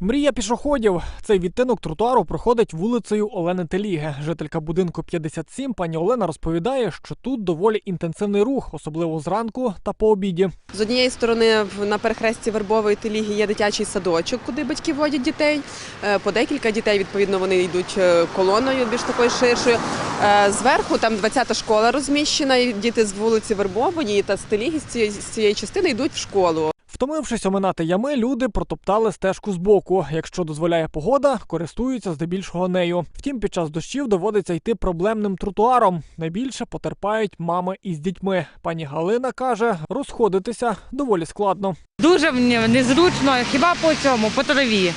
Мрія пішоходів. Цей відтинок тротуару проходить вулицею Олени Теліги. Жителька будинку 57 пані Олена розповідає, що тут доволі інтенсивний рух, особливо зранку та по обіді. З однієї сторони на перехресті Вербової та Ліги є дитячий садочок, куди батьки водять дітей. Е, По декілька дітей, відповідно, вони йдуть е, колоною більш такою ширшою. Е, Зверху там 20-та школа розміщена, діти з вулиці Вербової та з Теліги з цієї частини йдуть в школу. Втомившись оминати ями, люди протоптали стежку збоку. Якщо дозволяє погода, користуються здебільшого нею. Втім, під час дощів доводиться йти проблемним тротуаром. Найбільше потерпають мами із дітьми. Пані Галина каже, розходитися доволі складно. Дуже незручно, хіба по цьому, по траві.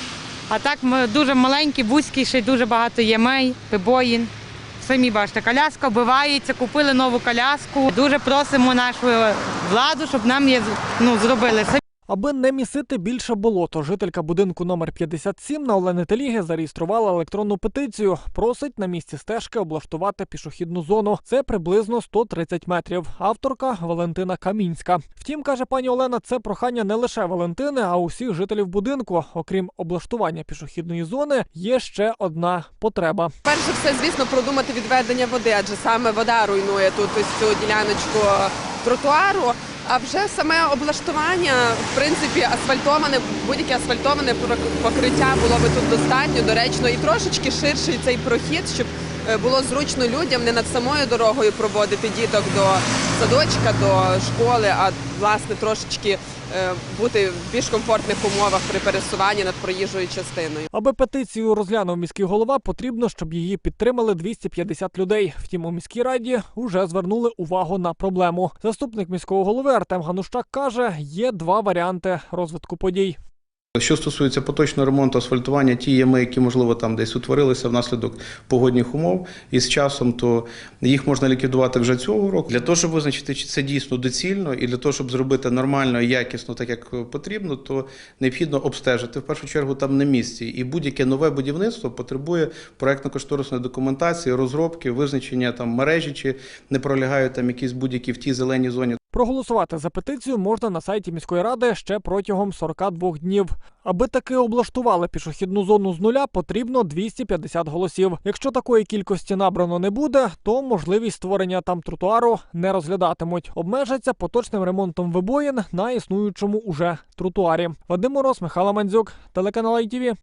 А так ми дуже маленькі, вузькі, ще й дуже багато ємей, пибоїн. Самі бачите, коляска вбивається, купили нову коляску. Дуже просимо нашу владу, щоб нам ну, зробили. Аби не місити більше болото, жителька будинку номер 57 на Олени Теліги зареєструвала електронну петицію. Просить на місці стежки облаштувати пішохідну зону. Це приблизно 130 метрів. Авторка Валентина Камінська. Втім, каже пані Олена, це прохання не лише Валентини, а усіх жителів будинку. Окрім облаштування пішохідної зони, є ще одна потреба. Перш за все, звісно, продумати відведення води, адже саме вода руйнує тут ось цю діляночку тротуару. А вже саме облаштування, в принципі, асфальтоване, будь-яке асфальтоване покриття було би тут достатньо, доречно, і трошечки ширший цей прохід, щоб е, було зручно людям не над самою дорогою проводити діток до садочка, до школи, а власне трошечки е, бути в більш комфортних умовах при пересуванні над проїжджою частиною. Аби петицію розглянув міський голова, потрібно, щоб її підтримали 250 людей. Втім, у міській раді вже звернули увагу на проблему. Заступник міського голови Артем Ганущак каже, є два варіанти розвитку подій. Що стосується поточного ремонту асфальтування, ті ями, які можливо там десь утворилися внаслідок погодних умов, і з часом, то їх можна ліквідувати вже цього року. Для того, щоб визначити, чи це дійсно доцільно, і для того, щоб зробити нормально і якісно, так як потрібно, то необхідно обстежити в першу чергу там на місці. І будь-яке нове будівництво потребує проектно-кошторисної документації, розробки, визначення там мережі, чи не пролягають там якісь будь-які в тій зеленій зоні. Проголосувати за петицію можна на сайті міської ради ще протягом 42 днів. Аби таки облаштували пішохідну зону з нуля, потрібно 250 голосів. Якщо такої кількості набрано не буде, то можливість створення там тротуару не розглядатимуть. Обмежаться поточним ремонтом вибоїн на існуючому уже тротуарі. Вадим Мороз, Михайло Мандзюк, телеканал ITV.